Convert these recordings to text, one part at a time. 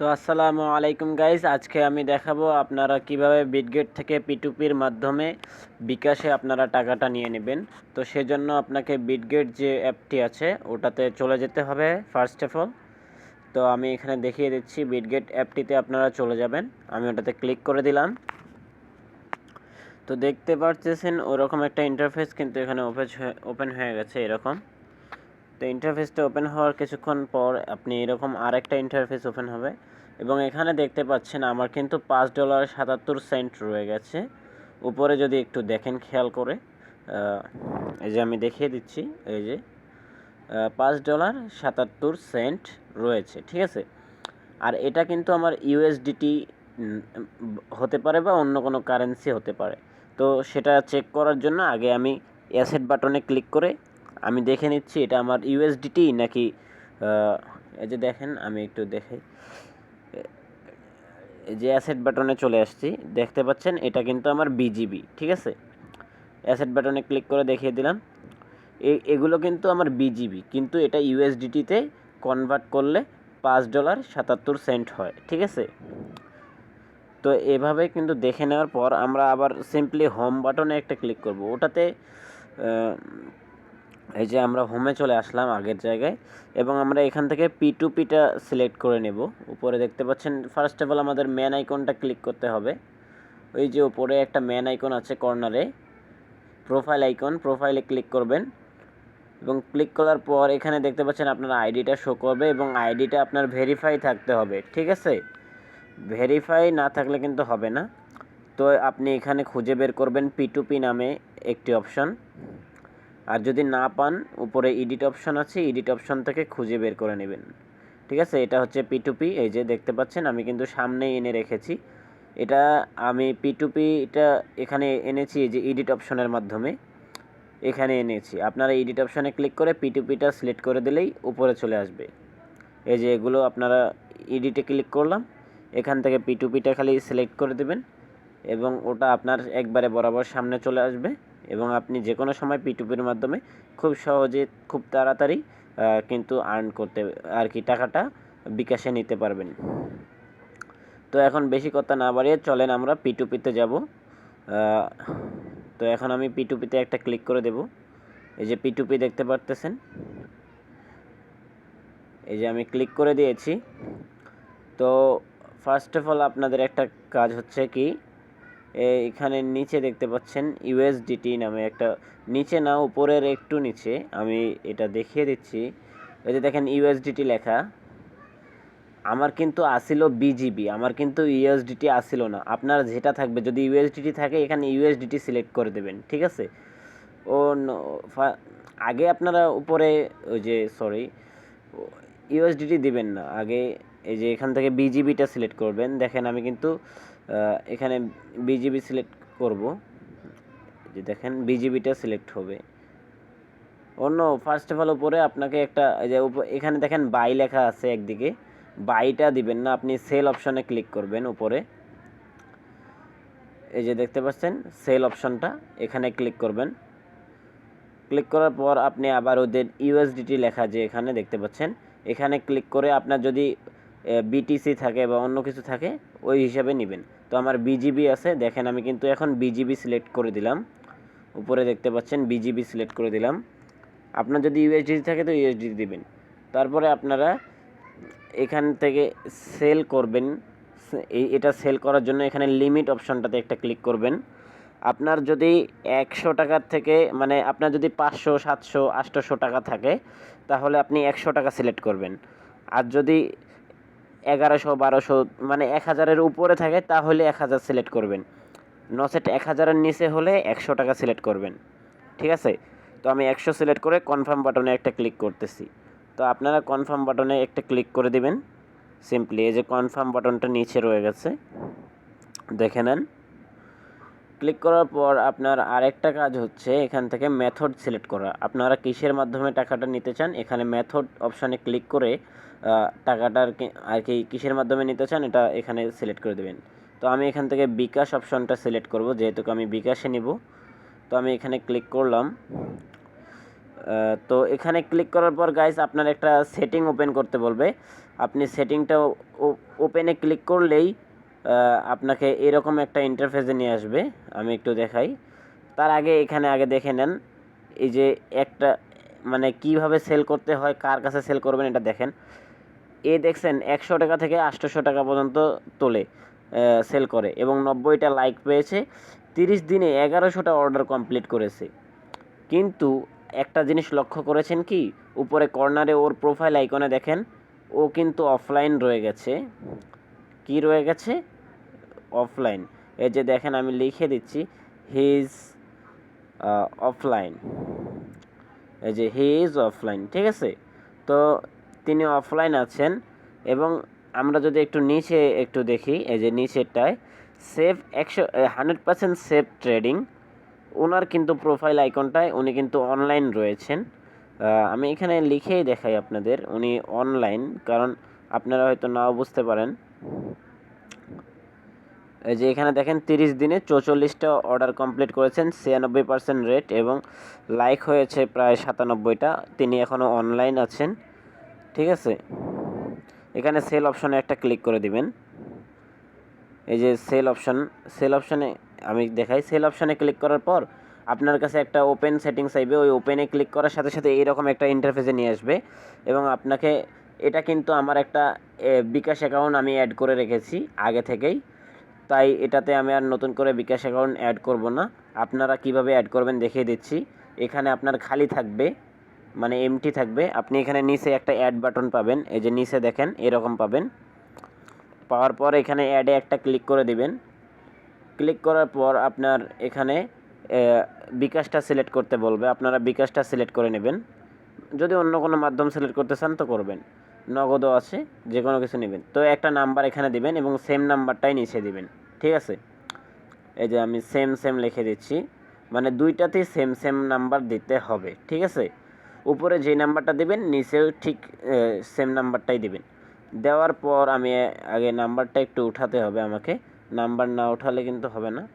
তো আসসালামু আলাইকুম গাইজ আজকে আমি দেখাবো আপনারা কীভাবে বিটগেট থেকে পিটুপির মাধ্যমে বিকাশে আপনারা টাকাটা নিয়ে নেবেন। তো সেজন্য আপনাকে বিটগেট যে অ্যাপটি আছে, ওটাতে চলে যেতে হবে ফার্স্ট অফ অল তো আমি এখানে দেখিয়ে দিচ্ছি বিটগেট অ্যাপটিতে আপনারা চলে যাবেন। আমি ওটাতে ক্লিক করে দিলাম। তো দেখতে পাচ্ছেন ওরকম একটা ইন্টারফেস কিন্তু এখানে ওপেন ওপেন হয়ে গেছে এরকম। তো ইন্টারফেসটা ওপেন হওয়ার কিছুক্ষণ পর আপনি এরকম আরেকটা ইন্টারফেস ওপেন হবে এবং এখানে দেখতে পাচ্ছেন আমার কিন্তু পাঁচ ডলার সাতাত্তর সেন্ট রয়ে গেছে। উপরে যদি একটু দেখেন খেয়াল করে এই যে আমি দেখিয়ে দিচ্ছি, এই যে পাঁচ ডলার সাতাত্তর সেন্ট রয়েছে, ঠিক আছে? আর এটা কিন্তু আমার ইউএসডিটি হতে পারে বা অন্য কোনো কারেন্সি হতে পারে। তো সেটা চেক করার জন্য আগে আমি অ্যাসেট বাটনে ক্লিক করে আমি দেখে নিচ্ছি, এটা আমার ইউএসডিটি নাকি এই যে দেখেন, আমি একটু দেখাই যে অ্যাসেট বাটনে চলে আসছি, দেখতে পাচ্ছেন, এটা কিন্তু আমার বিজিবি ঠিক আছে? অ্যাসেট বাটনে ক্লিক করে দেখিয়ে দিলাম এগুলো কিন্তু আমার বিজিবি কিন্তু এটা ইউএসডিটিতে কনভার্ট করলে পাঁচ ডলার সাতাত্তর সেন্ট হয়, ঠিক আছে? তো এভাবে কিন্তু দেখে নেওয়ার পর আমরা আবার সিম্পলি হোম বাটনে একটা ক্লিক করব, ওটাতে এই যে আমরা হোমে চলে আসলাম আগের জায়গায়, এবং আমরা এখান থেকে পি টু পিটা সিলেক্ট করে নেব। উপরে দেখতে পাচ্ছেন ফার্স্ট অফ অল আমাদের ম্যান আইকনটা ক্লিক করতে হবে। ওই যে উপরে একটা ম্যান আইকন আছে কর্নারে প্রোফাইল আইকন প্রোফাইলে ক্লিক করবেন। এবং ক্লিক করার পর এখানে দেখতে পাচ্ছেন আপনার আইডিটা শো করবে, এবং আইডিটা আপনার ভেরিফাই থাকতে হবে, ঠিক আছে? ভেরিফাই না থাকলে কিন্তু হবে না। তো আপনি এখানে খুঁজে বের করবেন পি টু পি নামে একটি অপশন আর যদি না পান, উপরে এডিট অপশন আছে এডিট অপশন থেকে খুঁজে বের করে নেবেন। ঠিক আছে? এটা হচ্ছে পি টু পি এই যে দেখতে পাচ্ছেন, আমি কিন্তু সামনে এনে রেখেছি। এটা আমি পি টু পিটা এখানে এনেছি, এই যে এডিট অপশনের মাধ্যমে। এখানে এনেছি। আপনারা এডিট অপশনে ক্লিক করে পি টু পিটা সিলেক্ট করে দিলেই উপরে চলে আসবে। এই যে এগুলো আপনারা এডিটে ক্লিক করলাম, এখান থেকে পি টু পিটা খালি সিলেক্ট করে দেবেন এবং ওটা আপনার একবারে বরাবর সামনে চলে আসবে। এবং আপনি যে কোনো সময় পিটুপির মাধ্যমে খুব সহজে, খুব তাড়াতাড়ি কিন্তু আর্ন করতে, আর কি টাকাটা বিকাশে নিতে পারবেন। তো এখন বেশি কথা না বাড়িয়ে চলেন আমরা পিটুপিতে যাব। তো এখন আমি পিটুপিতে একটা ক্লিক করে দেব। এই যে পিটুপি দেখতে পারতেছেন? এই যে আমি ক্লিক করে দিয়েছি। তো ফার্স্ট অফ অল আপনাদের একটা কাজ হচ্ছে কি এখানে নিচে দেখতে পাচ্ছেন ইউএসডিটি নামে একটা নিচে না, উপরের একটু নিচে। আমি এটা দেখিয়ে দিচ্ছি। এই যে দেখেন ইউএসডিটি লেখা। আমার কিন্তু আসিল বিজিবি আমার কিন্তু ইউএসডিটি আসিল না। আপনার যেটা থাকবে, যদি ইউএসডিটি থাকে, এখানে ইউএসডিটি সিলেক্ট করে দেবেন, ঠিক আছে? ও আগে আপনারা উপরে, ওই যে, সরি ইউএসডিটি দিবেন না। আগে এই যে এখান থেকে বিজিবিটা সিলেক্ট করবেন। দেখেন আমি কিন্তু এখানে বিজিবি সিলেক্ট করব। যে দেখেন বিজিবিটা সিলেক্ট হবে। অন্য ফার্স্ট অফ অল উপরে আপনাকে একটা, এই যে এখানে দেখেন বাই লেখা আছে একদিকে। বাইটা দিবেন না, আপনি সেল অপশনে ক্লিক করবেন উপরে। এই যে দেখতে পাচ্ছেন সেল অপশনটা এখানে ক্লিক করবেন। ক্লিক করার পর আপনি আবার ওদের ইউএসডিটি লেখা যে এখানে দেখতে পাচ্ছেন, এখানে ক্লিক করে আপনার যদি বিটিসি থাকে বা অন্য কিছু থাকে, ওই হিসাবে নেবেন। তো আমার বিজিবি আছে। দেখেন আমি কিন্তু এখন বিজিবি সিলেক্ট করে দিলাম। উপরে দেখতে পাচ্ছেন বিজিবি সিলেক্ট করে দিলাম। আপনার যদি ইউএসডি থাকে তো ইউএসডি দিবেন। তারপরে আপনারা এখান থেকে সেল করবেন। এটা সেল করার জন্য এখানে লিমিট অপশনটাতে একটা ক্লিক করবেন। আপনার যদি একশো টাকার থেকে মানে আপনার যদি পাঁচশো, সাতশো আটশোশো টাকা থাকে, তাহলে আপনি একশো টাকা সিলেক্ট করবেন। আর যদি এগারোশো, বারোশো মানে এক হাজারের উপরে থাকে, তাহলে এক হাজার সিলেক্ট করবেন। নসেট এক হাজারের নিচে হলে একশো টাকা সিলেক্ট করবেন। ঠিক আছে? তো আমি একশো সিলেক্ট করে কনফার্ম বাটনে একটা ক্লিক করতেছি। তো আপনারা কনফার্ম বাটনে একটা ক্লিক করে দিবেন। সিম্পলি এই যে কনফার্ম বাটনটা নিচে রয়ে গেছে। দেখে নেন। ক্লিক করার পর আপনার আরেকটা কাজ হচ্ছে এখান থেকে মেথড সিলেক্ট করা। আপনারা কিসের মাধ্যমে টাকাটা নিতে চান, এখানে মেথড অপশানে ক্লিক করে আহ, টাকাটা আর কি আর কি কিসের মাধ্যমে নিতে চান এটা এখানে সিলেক্ট করে দেবেন। তো আমি এখান থেকে বিকাশ অপশনটা সিলেক্ট করব যেহেতু আমি বিকাশে নিব। তো আমি এখানে ক্লিক করলাম। তো এখানে ক্লিক করার পর গাইস আপনার একটা সেটিং ওপেন করতে বলবে। আপনি সেটিংটা ওপেনে ক্লিক করলেই আপনাকে এরকম একটা ইন্টারফেসে নিয়ে আসবে। আমি একটু দেখাই। তার আগে এখানে আগে দেখে নেন এই যে একটা মানে কীভাবে সেল করতে হয় কার কাছে সেল করবেন এটা দেখেন। এ দেখছেন একশো টাকা থেকে আটশোশো টাকা পর্যন্ত তোলে সেল করে এবং নব্বইটা লাইক পেয়েছে। তিরিশ দিনে এগারোশোটা অর্ডার কমপ্লিট করেছে। কিন্তু একটা জিনিস লক্ষ্য করেছেন কি? উপরে কর্নারে ওর প্রোফাইল আইকনে দেখেন, ও কিন্তু অফলাইন রয়ে গেছে। কি রয়ে গেছে? অফলাইন এই যে দেখেন আমি লিখে দিচ্ছি হিজ অফলাইন এই যে হি ইজ অফলাইন ঠিক আছে? তো তিনি অফলাইন আছেন এবং আমরা যদি একটু নিচে একটু দেখি, এই যে নিচেরটায় সেভ একশো হান্ড্রেড পার্সেন্ট সেভ ট্রেডিং ওনার কিন্তু প্রোফাইল আইকনটায় উনি কিন্তু অনলাইন রয়েছেন। আমি এখানে লিখেই দেখাই আপনাদের, উনি অনলাইন কারণ আপনারা হয়তো নাও বুঝতে পারেন। এই যে এখানে দেখেন, তিরিশ দিনে চৌচল্লিশটা অর্ডার কমপ্লিট করেছেন, ছিয়ানব্বই পার্সেন্ট রেট এবং লাইক হয়েছে প্রায় সাতানব্বইটা, তিনি এখনও অনলাইন আছেন। ঠিক আছে? এখানে সেল অপশনে একটা ক্লিক করে দিবেন। এই যে সেল অপশন সেল অপশনে আমি দেখাই সেল অপশনে ক্লিক করার পর আপনার কাছে একটা ওপেন সেটিংস চাইবে, ওই ওপেনে ক্লিক করার সাথে সাথে এইরকম একটা ইন্টারফেসে নিয়ে আসবে এবং আপনাকে এটা কিন্তু আমার একটা বিকাশ অ্যাকাউন্ট আমি অ্যাড করে রেখেছি আগে থেকেই। তাই এটাতে আমি আর নতুন করে বিকাশ অ্যাকাউন্ট অ্যাড করব না। আপনারা কীভাবে অ্যাড করবেন দেখিয়ে দিচ্ছি। এখানে আপনার খালি থাকবে মানে এমটি থাকবে। আপনি এখানে নিচে একটা অ্যাড বাটন পাবেন। এই যে নিচে দেখেন, এরকম পাবেন। পাওয়ার পর এখানে অ্যাডে একটা ক্লিক করে দিবেন। ক্লিক করার পর আপনার এখানে বিকাশটা সিলেক্ট করতে বলবে। আপনারা বিকাশটা সিলেক্ট করে নেবেন। যদি অন্য কোনো মাধ্যম সিলেক্ট করতে চান তো করবেন। নগদও আছে যে কোনো কিছু নেবেন। তো একটা নাম্বার এখানে দিবেন এবং সেম নাম্বারটাই নিচে দিবেন। ঠিক আছে? এই যে আমি সেম সেম লিখে দিচ্ছি। মানে দুইটাতেই সেম সেম নাম্বার দিতে হবে। ঠিক আছে? উপরে যে নাম্বারটা দিবেন, নিচেও ঠিক সেম নাম্বারটাই দিবেন। দেওয়ার পর আমি আগে নাম্বারটা একটু উঠাতে হবে আমাকে। নাম্বার না উঠালে কিন্তু হবে না।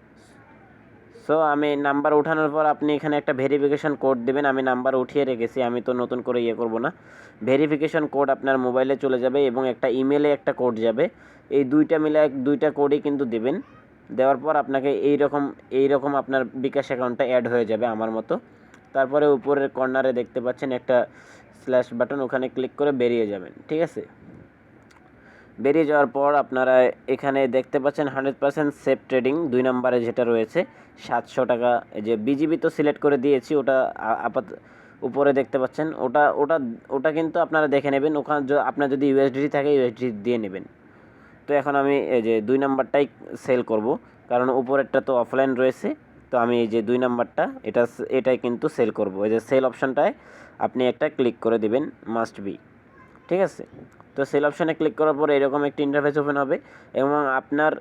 সো আমি নাম্বার ওঠানোর পর আপনি এখানে একটা ভেরিফিকেশন কোড দেবেন। আমি নাম্বার উঠিয়ে রেখেছি, আমি তো নতুন করে ইয়ে করব না। ভেরিফিকেশন কোড আপনার মোবাইলে চলে যাবে এবং একটা ইমেলে একটা কোড যাবে। এই দুইটা মিলে এক- দুইটা কোডই কিন্তু দেবেন। দেওয়ার পর আপনাকে এই রকম এই রকম আপনার বিকাশ অ্যাকাউন্টটা অ্যাড হয়ে যাবে আমার মতো। তারপরে উপরের কর্নারে দেখতে পাচ্ছেন একটা স্ল্যাশ বাটন, ওখানে ক্লিক করে বেরিয়ে যাবেন, ঠিক আছে? বেরিয়ে যাওয়ার পর আপনারা এখানে দেখতে পাচ্ছেন হান্ড্রেড পার্সেন্ট সেফ ট্রেডিং, দুই নম্বরে যেটা রয়েছে, সাতশো টাকা। যে বিজিবি তো সিলেক্ট করে দিয়েছি, ওটা আপাত, উপরে দেখতে পাচ্ছেন, ওটা ওটা ওটা কিন্তু আপনারা দেখে নেবেন, ওখানে আপনার যদি ইউএসডি থাকে ইউএসডি দিয়ে নেবেন। তো এখন আমি এই যে দুই নাম্বারটাই সেল করব, কারণ উপরেরটা তো অফলাইন রয়েছে। তো আমি এই যে দুই নাম্বারটা, এটা এটাই কিন্তু সেল করব। এই যে সেল অপশনটায় আপনি একটা ক্লিক করে দিবেন মাস্ট বি ঠিক আছে? তো সেল অপশানে ক্লিক করার পরে এরকম একটি ইন্টারফেস ওপেন হবে এবং আপনার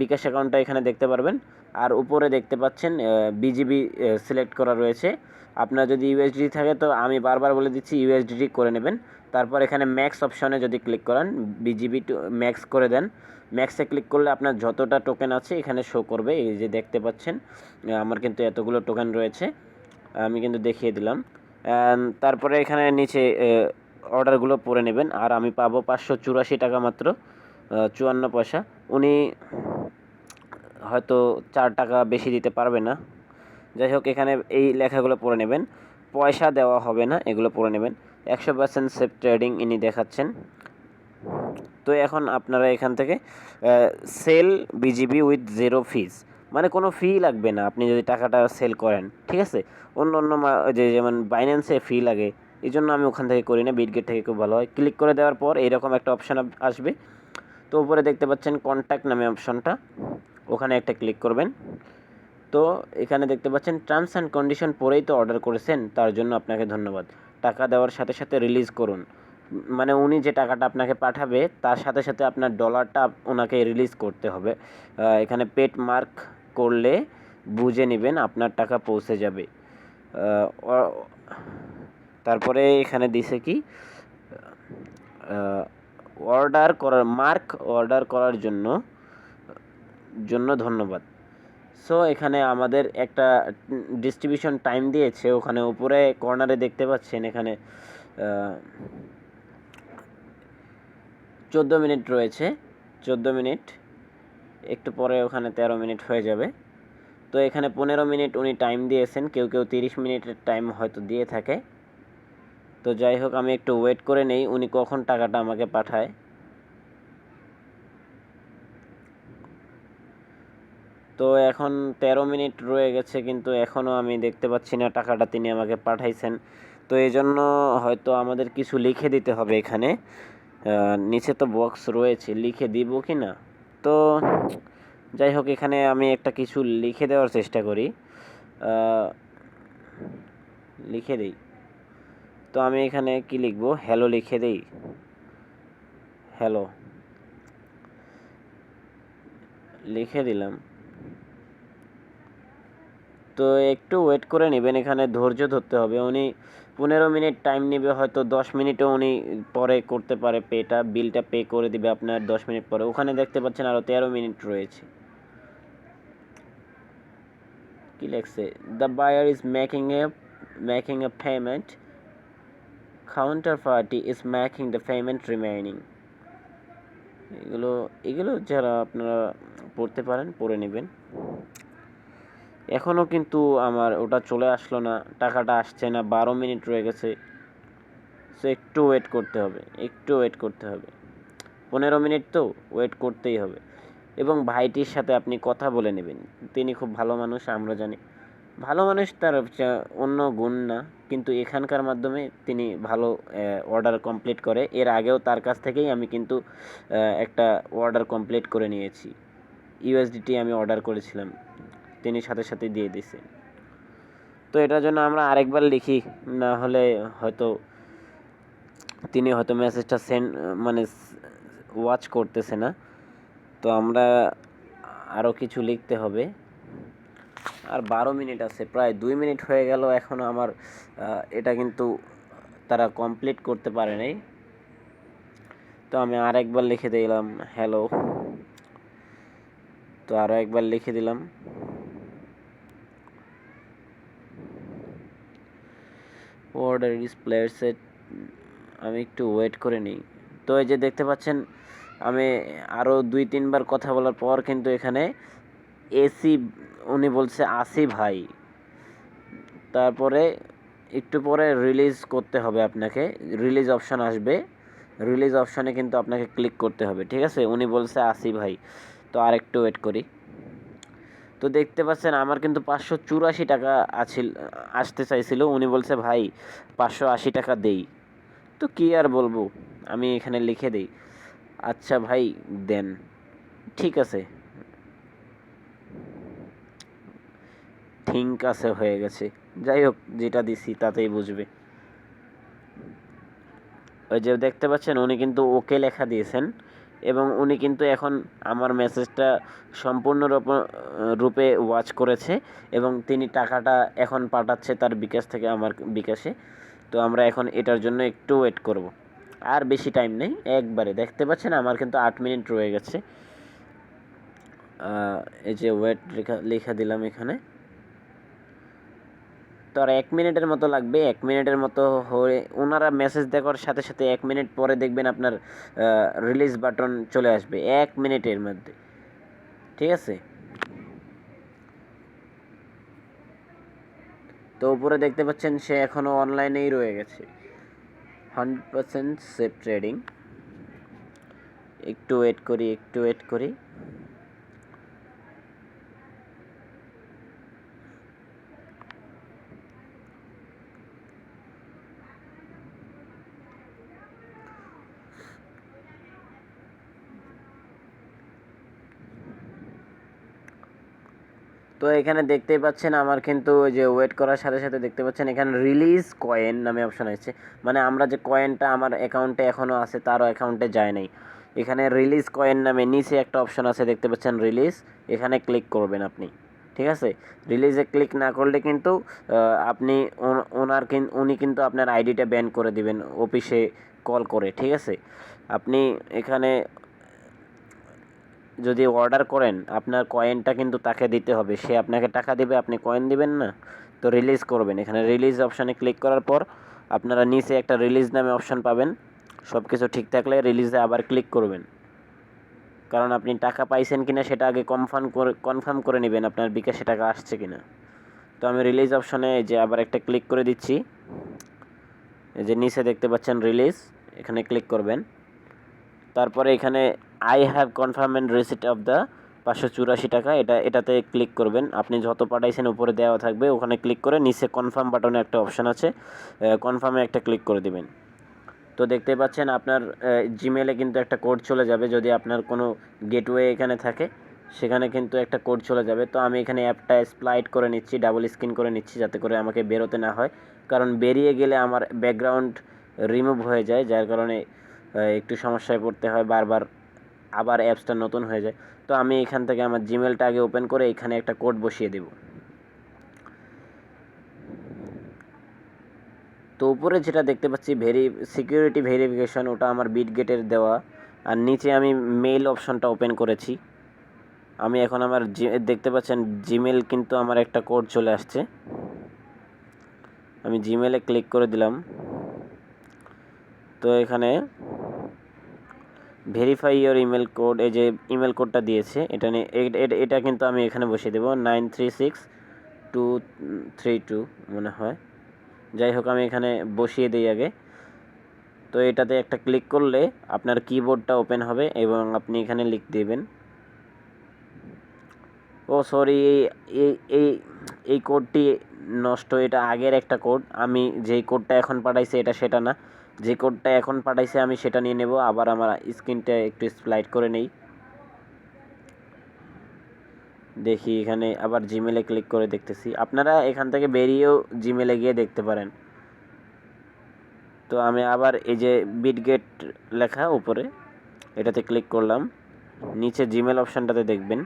বিকাশ অ্যাকাউন্টটা এখানে দেখতে পারবেন। আর উপরে দেখতে পাচ্ছেন বিজিবি সিলেক্ট করা রয়েছে। আপনার যদি ইউএসডি থাকে তো আমি বারবার বলে দিচ্ছি ইউএসডি করে নেবেন। তারপর এখানে ম্যাক্স অপশনে যদি ক্লিক করেন বিজিবি টু ম্যাক্স করে দেন। ম্যাক্সে ক্লিক করলে আপনার যতটা টোকেন আছে এখানে শো করবে। এই যে দেখতে পাচ্ছেন আমার কিন্তু এতগুলো টোকেন রয়েছে, আমি কিন্তু দেখিয়ে দিলাম। তারপরে এখানে নিচে অর্ডারগুলো পরে নেবেন। আর আমি পাবো পাঁচশো চুরাশি টাকা মাত্র চুয়ান্ন পয়সা। উনি হয়তো চার টাকা বেশি দিতে পারবে না। যাই হোক, এখানে এই লেখাগুলো পড়ে নেবেন। পয়সা দেওয়া হবে না, এগুলো পড়ে নেবেন। একশো পার্সেন্ট সেফ ট্রেডিং ইনি দেখাচ্ছেন। তো এখন আপনারা এখান থেকে sell BGB with zero fees মানে কোনো ফি লাগবে না, আপনি যদি টাকাটা সেল করেন, ঠিক আছে? অন্য অন্য যে যেমন বাইন্যান্সে ফি লাগে, এই জন্য আমি ওখান থেকে করি না বিটগেট থেকে খুব ভালো হয়। ক্লিক করে দেওয়ার পর এরকম একটা অপশান আসবে। তো উপরে দেখতে পাচ্ছেন কন্ট্যাক্ট নামে অপশনটা ওখানে একটা ক্লিক করবেন। তো এখানে দেখতে পাচ্ছেন টার্মস অ্যান্ড কন্ডিশন পরেই তো অর্ডার করেছেন, তার জন্য আপনাকে ধন্যবাদ। টাকা দেওয়ার সাথে সাথে রিলিজ করুন। মানে উনি যে টাকাটা আপনাকে পাঠাবে, তার সাথে সাথে আপনার ডলারটা ওনাকে রিলিজ করতে হবে। এখানে পেট মার্ক করলে বুঝে নেবেন আপনার টাকা পৌঁছে যাবে। তারপরে এখানে দিছে কি? অর্ডার করার মার্ক অর্ডার করার জন্য জন্য ধন্যবাদ। সো এখানে আমাদের একটা ডিস্ট্রিবিউশন টাইম দিয়েছে। ওখানে উপরে কর্নারে দেখতে পাচ্ছেন, এখানে চোদ্দ মিনিট রয়েছে। চোদ্দ মিনিট একটু পরে ওখানে তেরো মিনিট হয়ে যাবে। তো এখানে পনেরো মিনিট উনি টাইম দিয়েছেন। কেউ কেউ তিরিশ মিনিটের টাইম হয়তো দিয়ে থাকে। তো যাই হোক, আমি একটু ওয়েট করে নেই। উনি কখন টাকাটা আমাকে পাঠায়? তো এখন তেরো মিনিট রয়ে গেছে, কিন্তু এখনও আমি দেখতে পাচ্ছি না টাকাটা তিনি আমাকে পাঠাইছেন। তো এই জন্য হয়তো আমাদের কিছু লিখে দিতে হবে এখানে। নিচে তো বক্স রয়েছে, লিখে দিব কি না? তো যাই হোক, এখানে আমি একটা কিছু লিখে দেওয়ার চেষ্টা করি। লিখে দিই। তো আমি এখানে কি লিখব? হ্যালো লিখে দিই। হ্যালো লিখে দিলাম। তো একটু ওয়েট করে নেবেন, এখানে ধৈর্য ধরতে হবে। উনি পনেরো মিনিট টাইম নেবে, হয়তো দশ মিনিটও উনি পরে করতে পারে পেটা বিলটা পে করে দিবে আপনার দশ মিনিট পরে। ওখানে দেখতে পাচ্ছেন আরও তেরো মিনিট রয়েছে। কি লেখছে? The buyer is making a making a payment counterparty is making the payment remaining এগুলো এগুলো যারা আপনারা পড়তে পারেন, পড়ে নেবেন। এখনও কিন্তু আমার ওটা চলে আসলো না, টাকাটা আসছে না, বারো মিনিট রয়ে গেছে। সো একটু ওয়েট করতে হবে, একটু ওয়েট করতে হবে। পনেরো মিনিট তো ওয়েট করতেই হবে। এবং ভাইটির সাথে আপনি কথা বলে নেবেন। তিনি খুব ভালো মানুষ, আমরা জানি। ভালো মানুষ তার অন্য গুণ না, কিন্তু এখানকার মাধ্যমে তিনি ভালো অর্ডার কমপ্লিট করে। এর আগেও তার কাছ থেকেই আমি কিন্তু একটা অর্ডার কমপ্লিট করে নিয়েছি। ইউএসডিটি আমি অর্ডার করেছিলাম। তিনি সাথে সাথে দিয়ে দিছে। তো এটার জন্য আমরা আরেকবার লিখি, না হলে হয়তো তিনি হয়তো মেসেজটা সেন্ড মানে ওয়াচ করতেছে না। তো আমরা আরও কিছু লিখতে হবে। আর বারো মিনিট আছে, প্রায় দুই মিনিট হয়ে গেল এখনও আমার এটা কিন্তু তারা কমপ্লিট করতে পারে নাই। তো আমি আরেকবার লিখে দিলাম হ্যালো তো আরও একবার লিখে দিলাম। অর্ডার ইজ প্লেয়ার্সের আমি একটু ওয়েট করে নিই। তো এই যে দেখতে পাচ্ছেন, আমি আরও দুই, তিনবার কথা বলার পর কিন্তু এখানে এসি উনি বলছে আসি ভাই। তারপরে একটু পরে রিলিজ করতে হবে আপনাকে। রিলিজ অপশান আসবে। রিলিজ অপশানে কিন্তু আপনাকে ক্লিক করতে হবে, ঠিক আছে? উনি বলছে আসি ভাই। তো আর একটু ওয়েট করি। তো দেখতে পাচ্ছেন আমার কিন্তু পাঁচশো চুরাশি টাকা আছিল, আসতে চাইছিল। উনি বলছে, ভাই, পাঁচশো আশি টাকা দেই। তো কি আর বলব? আমি এখানে লিখে দেই। আচ্ছা ভাই, দেন। ঠিক আছে। ঠিক আছে, হয়ে গেছে। যাই হোক, যেটা দিছি, তাতেই বুঝবে। ওই যে দেখতে পাচ্ছেন, উনি কিন্তু ওকে লেখা দিয়েছেন। এবং উনি কিন্তু এখন আমার মেসেজটা সম্পূর্ণরূপ রূপে ওয়াচ করেছে এবং তিনি টাকাটা এখন পাঠাচ্ছে তার বিকাশ থেকে আমার বিকাশে। তো আমরা এখন এটার জন্য একটু ওয়েট করব। আর বেশি টাইম নেই, একবারে। দেখতে পাচ্ছেন আমার কিন্তু আট মিনিট রয়ে গেছে। এই যে ওয়েট লেখা লেখা দিলাম এখানে। তো আর এক মিনিটের মতো লাগবে, এক মিনিটের মতো হয়ে ওনারা মেসেজ দেখার সাথে সাথে এক মিনিট পরে দেখবেন আপনার রিলিজ বাটন চলে আসবে, এক মিনিটের মধ্যে। ঠিক আছে? তো উপরে দেখতে পাচ্ছেন সে এখনও অনলাইনেই রয়ে গেছে। হান্ড্রেড পার্সেন্ট সেফ ট্রেডিং একটু ওয়েট করি, একটু ওয়েট করি। তো এখানে দেখতেই পাচ্ছেন আমার কিন্তু ওই যে ওয়েট করার সাথে সাথে দেখতে পাচ্ছেন এখানে রিলিজ কয়েন নামে অপশন আছে মানে আমরা যে কয়েনটা আমার অ্যাকাউন্টে এখনও আছে, তারও অ্যাকাউন্টে যায় নাই। এখানে রিলিজ কয়েন নামে নিচে একটা অপশন আছে, দেখতে পাচ্ছেন রিলিজ এখানে ক্লিক করবেন আপনি, ঠিক আছে? রিলিজে ক্লিক না করলে কিন্তু আপনি ওনার উনি কিন্তু আপনার আইডিটা ব্যান করে দিবেন অফিসে কল করে, ঠিক আছে? আপনি এখানে যদি অর্ডার করেন, আপনার কয়েনটা কিন্তু তাকে দিতে হবে। সে আপনাকে টাকা দেবে, আপনি কয়েন দিবেন না, তো রিলিজ করবেন। এখানে রিলিজ অপশানে ক্লিক করার পর, আপনারা নিচে একটা রিলিজ নামে অপশান পাবেন। সব কিছু ঠিক থাকলে রিলিজে আবার ক্লিক করবেন। কারণ আপনি টাকা পাইছেন কিনা সেটা আগে কনফার্ম করে কনফার্ম করে নেবেন আপনার বিকাশে টাকা আসছে কিনা। তো আমি রিলিজ অপশনে যে আবার একটা ক্লিক করে দিচ্ছি। যে নিচে দেখতে পাচ্ছেন রিলিজ এখানে ক্লিক করবেন। তারপরে এখানে I have confirm and receipt of the পাঁচশো চুরাশি টাকা। এটা এটাতে ক্লিক করবেন। আপনি যত পাঠাইছেন, উপরে দেওয়া থাকবে। ওখানে ক্লিক করে নিচে কনফার্ম বাটনে একটা অপশান আছে। কনফার্মে একটা ক্লিক করে দিবেন। তো দেখতে পাচ্ছেন, আপনার জিমেলে কিন্তু একটা কোড চলে যাবে যদি আপনার কোনো গেটওয়ে এখানে থাকে। সেখানে কিন্তু একটা কোড চলে যাবে। তো আমি এখানে অ্যাপটা স্প্লাইট করে নিচ্ছি ডাবল স্ক্রিন করে নিচ্ছি যাতে করে আমাকে বেরোতে না হয়। কারণ বেরিয়ে গেলে আমার ব্যাকগ্রাউন্ড রিমুভ হয়ে যায়, যার কারণে একটু সমস্যায় পড়তে হয় বারবার। আবার অ্যাপসটা নতুন হয়ে যায়। তো আমি এখান থেকে আমার জিমেলটা আগে ওপেন করে এখানে একটা কোড বসিয়ে দেব। তো উপরে যেটা দেখতে পাচ্ছি ভেরি সিকিউরিটি ভেরিফিকেশন ওটা আমার বিট গেটের দেওয়া। আর নিচে আমি মেইল অপশনটা ওপেন করেছি। আমি এখন আমার দেখতে পাচ্ছেন জিমেল কিন্তু আমার একটা কোড চলে আসছে। আমি জিমেলে ক্লিক করে দিলাম। তো এখানে ভেরিফাই ইয়োর ইমেল কোড এই যে ইমেল কোডটা দিয়েছে, এটা নিয়ে এটা কিন্তু আমি এখানে বসিয়ে দেবো nine three six two three two মনে হয়। যাই হোক, আমি এখানে বসিয়ে দিই আগে। তো এটাতে একটা ক্লিক করলে আপনার কিবোর্ডটা ওপেন হবে এবং আপনি এখানে লিখ দেবেন। ও সরি এই এই এই কোডটি নষ্ট, এটা আগের একটা কোড আমি যেই কোডটা এখন পাঠাইছি, এটা সেটা না। যে কোডটা এখন পাঠাইছে আমি সেটা নিয়ে নেব, আবার আমার স্ক্রিনটা একটু স্প্লাইট করে নেই। দেখি এখানে আবার জিমেলে ক্লিক করে দেখতেছি। আপনারা এখান থেকে বেরিয়েও জিমেলে গিয়ে দেখতে পারেন। তো আমি আবার এই যে বিটগেট লেখা উপরে, এটাতে ক্লিক করলাম। নিচে জিমেল অপশানটাতে দেখবেন।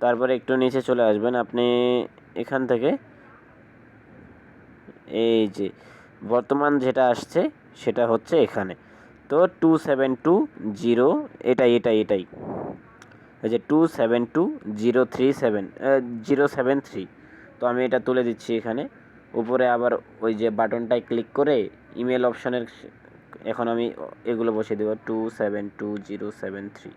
তারপরে একটু নিচে চলে আসবেন। আপনি এখান থেকে এই যে বর্তমান যেটা আসছে সেটা হচ্ছে এখানে। তো টু সেভেন টু জিরো এটাই এটাই এটাই। এই যে two seven two zero three seven zero seven three তো আমি এটা তুলে দিচ্ছি এখানে। উপরে আবার ওই যে বাটনটায় ক্লিক করে ইমেল অপশানের এখন আমি এগুলো বসিয়ে দেবো two seven two zero seven three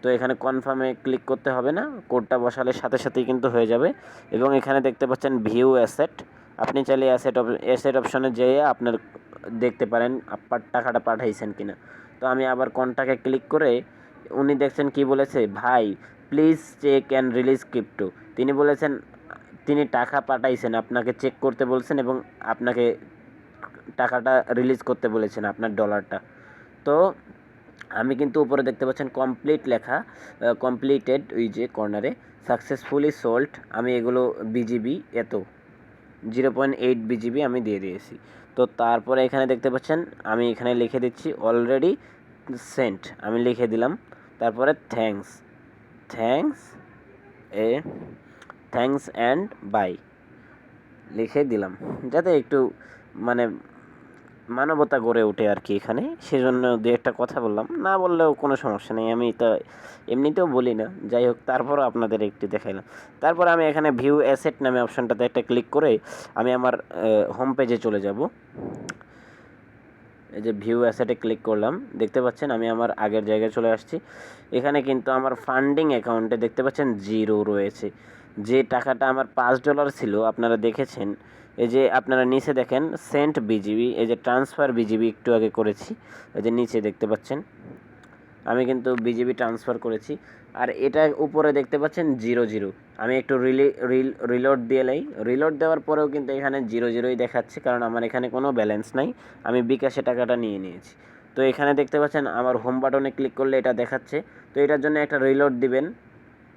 তো এখানে কনফার্মে ক্লিক করতে হবে না, কোডটা বসালে সাথে সাথেই কিন্তু হয়ে যাবে। এবং এখানে দেখতে পাচ্ছেন ভিউ অ্যাসেট আপনি চাইলে অ্যাসেট অ্যাসেট অপশনে যেয়ে আপনার দেখতে পারেন আপনার টাকাটা পাঠাইছেন কিনা। তো আমি আবার কনটাকে ক্লিক করে উনি দেখছেন কি বলেছে, ভাই please check and release crypto তিনি বলেছেন, তিনি টাকা পাঠাইছেন, আপনাকে চেক করতে বলছেন এবং আপনাকে টাকাটা রিলিজ করতে বলেছেন আপনার ডলারটা তো আমি কিন্তু উপরে দেখতে পাচ্ছেন কমপ্লিট লেখা কমপ্লিটেড ওই যে কর্নারে সাকসেসফুলি সোল্ড আমি এগুলো বিজিবি এত। জিরো পয়েন্ট এইট বিজিবি আমি দিয়ে দিয়েছি। তো তারপরে এখানে দেখতে পাচ্ছেন, আমি এখানে লিখে দিচ্ছি অলরেডি সেন্ট আমি লিখে দিলাম। তারপরে thanks thanks a thanks and bye লিখে দিলাম। যাতে একটু মানে মানবতা গড়ে ওঠে আর কি এখানে। সেজন্য দু একটা কথা বললাম। না বললেও কোনো সমস্যা নেই। আমি তো এমনিতেও বলি না। যাই হোক, তারপরও আপনাদের একটি দেখাইলাম। তারপর আমি এখানে ভিউ অ্যাসেট নামে অপশানটাতে একটা ক্লিক করে আমি আমার হোম পেজে চলে যাব। এই যে ভিউ অ্যাসেটে ক্লিক করলাম। দেখতে পাচ্ছেন, আমি আমার আগের জায়গায় চলে আসছি। এখানে কিন্তু আমার ফান্ডিং অ্যাকাউন্টে দেখতে পাচ্ছেন জিরো রয়েছে। যে টাকাটা আমার পাঁচ ডলার ছিল, আপনারা দেখেছেন এই যে আপনারা নিচে দেখেন সেন্ট বিজিবি এই যে ট্রান্সফার বিজিবি একটু আগে করেছি, এই যে নিচে দেখতে পাচ্ছেন। আমি কিন্তু বিজিবি ট্রান্সফার করেছি, আর এটা উপরে দেখতে পাচ্ছেন জিরো জিরো আমি একটু রিলি রিল রিলোড দিয়ে নেই। রিলোড দেওয়ার পরেও কিন্তু এখানে জিরো জিরোই দেখাচ্ছে, কারণ আমার এখানে কোনো ব্যালেন্স নাই। আমি বিকাশে টাকাটা নিয়ে নিয়েছি। তো এখানে দেখতে পাচ্ছেন আমার হোম বাটনে ক্লিক করলে এটা দেখাচ্ছে। তো এটার জন্য একটা রিলোড দিবেন।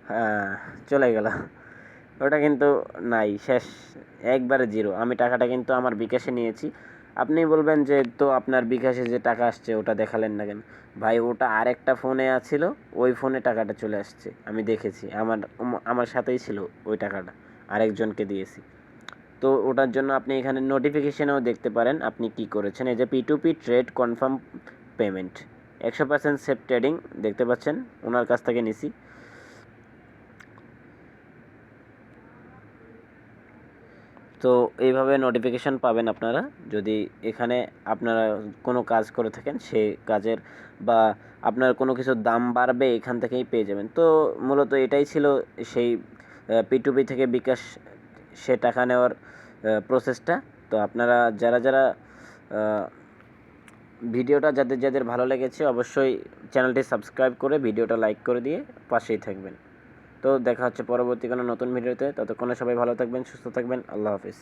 হ্যাঁ চলে গেল। ওটা কিন্তু নাই, শেষ, একবারে জিরো। আমি টাকাটা কিন্তু আমার বিকাশে নিয়েছি। আপনি বলবেন যে, তো আপনার বিকাশে যে টাকা আসছে, ওটা দেখালেন না কেন? ভাই, ওটা আরেকটা ফোনে আছিল, ওই ফোনে টাকাটা চলে আসছে। আমি দেখেছি, আমার আমার সাথেই ছিল ওই টাকাটা, আরেকজনকে দিয়েছি। তো ওটার জন্য আপনি এখানে নোটিফিকেশানেও দেখতে পারেন আপনি কি করেছেন। এই যে P to P trade confirm payment একশো পার্সেন্ট সেফ ট্রেডিং দেখতে পাচ্ছেন? ওনার কাছ থেকে নিছি। তো এইভাবে নোটিফিকেশান পাবেন আপনারা। যদি এখানে আপনারা কোনো কাজ করে থাকেন সেই কাজের বা আপনার কোনো কিছুর দাম বাড়বে, এখান থেকেই পেয়ে যাবেন। তো মূলত এটাই ছিল সেই পিটুপি থেকে বিকাশ, সে টাকা নেওয়ার প্রসেসটা তো আপনারা যারা যারা ভিডিওটা যাদের যাদের ভালো লেগেছে, অবশ্যই চ্যানেলটি সাবস্ক্রাইব করে ভিডিওটা লাইক করে দিয়ে পাশেই থাকবেন। তো দেখা হচ্ছে পরবর্তী কোনো নতুন ভিডিওতে। ততক্ষণে সবাই ভালো থাকবেন, সুস্থ থাকবেন। আল্লাহ হাফিজ।